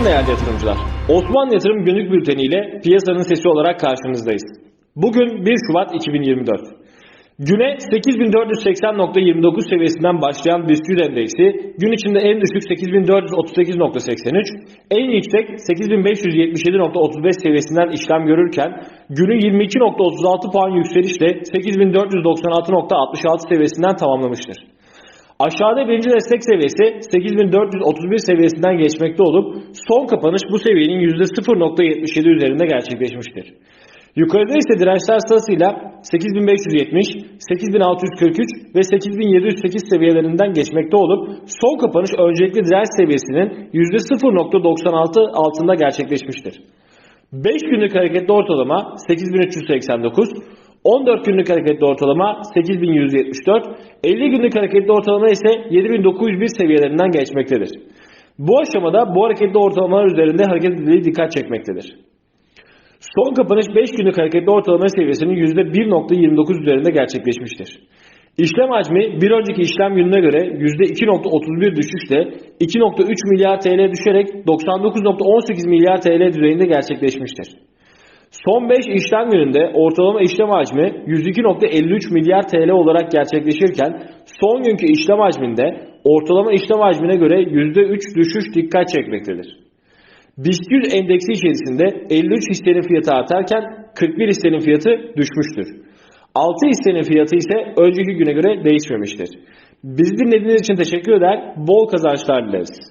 Günaydın değerli yatırımcılar. Osmanlı Yatırım Günlük Bülteni ile piyasanın sesi olarak karşınızdayız. Bugün 1 Şubat 2024. Güne 8480.29 seviyesinden başlayan BIST 100 endeksi gün içinde en düşük 8438.83, en yüksek 8577.35 seviyesinden işlem görürken günü 22.36 puan yükselişle 8496.66 seviyesinden tamamlamıştır. Aşağıda birinci destek seviyesi 8431 seviyesinden geçmekte olup son kapanış bu seviyenin %0.77 üzerinde gerçekleşmiştir. Yukarıda ise dirençler sırasıyla 8570, 8643 ve 8708 seviyelerinden geçmekte olup son kapanış öncelikli direnç seviyesinin %0.96 altında gerçekleşmiştir. 5 günlük hareketli ortalama 8389, 14 günlük hareketli ortalama 8174, 50 günlük hareketli ortalama ise 7901 seviyelerinden geçmektedir. Bu aşamada bu hareketli ortalamalar üzerinde hareket edildiği dikkat çekmektedir. Son kapanış 5 günlük hareketli ortalama seviyesinin %1.29 üzerinde gerçekleşmiştir. İşlem hacmi bir önceki işlem gününe göre %2.31 düşüşle 2.3 milyar TL düşerek 99.18 milyar TL düzeyinde gerçekleşmiştir. Son 5 işlem gününde ortalama işlem hacmi 102.53 milyar TL olarak gerçekleşirken son günkü işlem hacminde ortalama işlem hacmine göre %3 düşüş dikkat çekmektedir. BIST 100 endeksi içerisinde 53 hissenin fiyatı artarken 41 hissenin fiyatı düşmüştür. 6 hissenin fiyatı ise önceki güne göre değişmemiştir. Bizi dinlediğiniz için teşekkür eder, bol kazançlar dileriz.